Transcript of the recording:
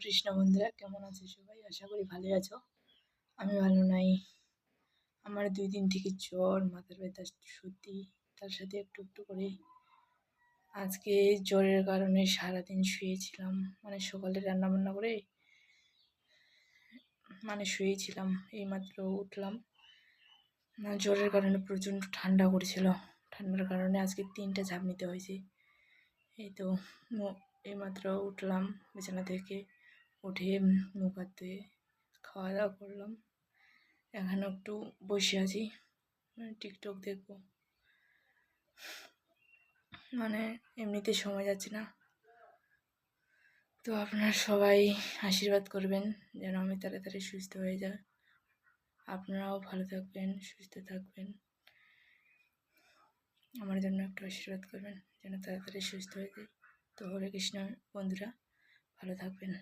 কৃষ্ণ বন্ধুরা, কেমন আছো সবাই? আশা করি ভালোই আছো। আমি ভালো নাই। আমার দুই দিন থেকে জ্বর, মাথার ব্যথা সত্যি তার সাথে একটু একটু করে। আজকে জ্বরের কারণে সারাদিন শুয়েছিলাম। মানে সকালে রান্না বান্না করে মানে শুয়েছিলাম, এইমাত্র উঠলাম। জ্বরের কারণে প্রচণ্ড ঠান্ডা করছিল। ঠান্ডার কারণে আজকে তিনটা ঝাঁপ নিতে হয়েছে। এই তো এইমাত্র উঠলাম বিছানা থেকে। উঠে ধুয়ে খাওয়া দাওয়া করলাম। এখানে একটু বসে আছি। মানে টিকটক দেখব। মানে এমনিতে সময় যাচ্ছে না। তো আপনারা সবাই আশীর্বাদ করবেন যেন আমি তাড়াতাড়ি সুস্থ হয়ে যায় আপনারাও ভালো থাকবেন, সুস্থ থাকবেন। আমার জন্য একটু আশীর্বাদ করবেন যেন তাড়াতাড়ি সুস্থ হয়ে যায় তো হরে কৃষ্ণ বন্ধুরা, ভালো থাকবেন।